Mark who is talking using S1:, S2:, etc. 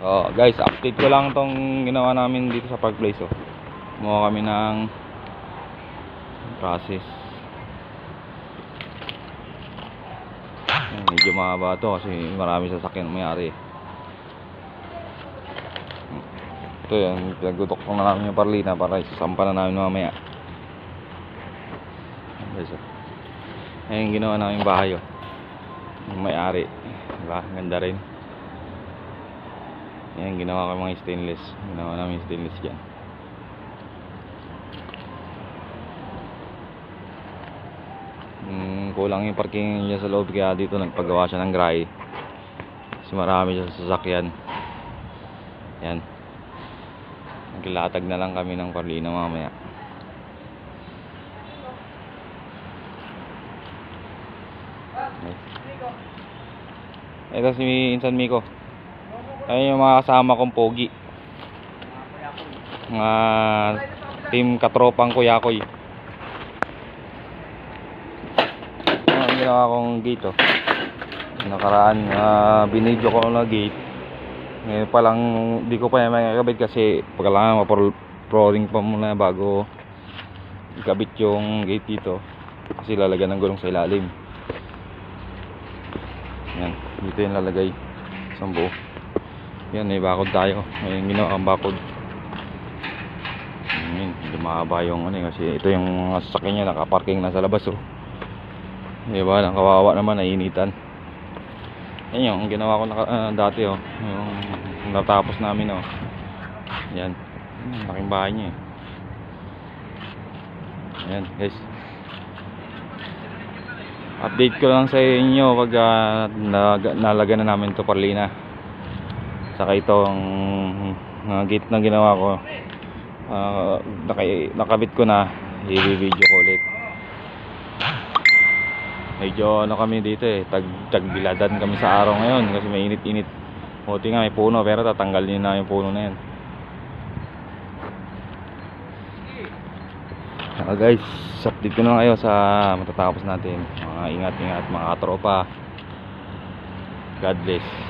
S1: Oh, guys, update ko lang tong ginawa namin dito sa Park Place, oh. Gumawa kami ng process. Ayan, medyo mahaba to kasi marami sasakyan mayari. Ito yan, pinagutok ko na namin yung parlina para isasampa na namin mamaya. Guys, oh. Ayan ginawa namin bahay, oh. May-ari. Diba? Ganda rin. Yan, ginawa ko mga stainless. Ginawa namin stainless dyan. Mm, kulang yung parking niya sa loob kaya dito nagpagawa siya ng gray. Kasi marami siya sa sasakyan. Yan. Naglatag na lang kami ng parlina mamaya. Ito si Insan Miko. Ayun yung mga kasama kong pogi. Mga team katropang kuyakoy. Ano ang ginawa kong gate oh. Nakaraan, uh, binidyo ko na gate. Ngayon pa lang, di ko pa yung makakabit kasi pagkailangan ma-flooring pa muna bago ikabit yung gate dito. Kasi lalagyan ng gulong sa ilalim. Yan, dito yung lalagay. Isang buo. Yan, may bakod tayo. May ginawa ang bakod. Hindi mahaba yung ano eh, kasi ito yung mga sasakyan niya nakaparking na sa labas oh. Di ba, ang kawawa naman, nainitan. Yan yung ginawa ko naka, ah, dati oh. Yung natapos namin oh. Yan. Laking bahay niya eh. Yan, guys. Update ko lang sa inyo pag uh, nalag- nalagyan na namin to Parlina. Saka itong uh, gate na ginawa ko. Uh, naka- nakabit ko na. I-video ko ulit. Medyo ano kami dito eh. Tag, tagbiladan kami sa araw ngayon kasi may init-init. Buti nga may puno pero tatanggalin na yung puno na yan. Ah guys, update ko na kayo sa matatapos natin. Mga ingat-ingat mga katropa. God bless.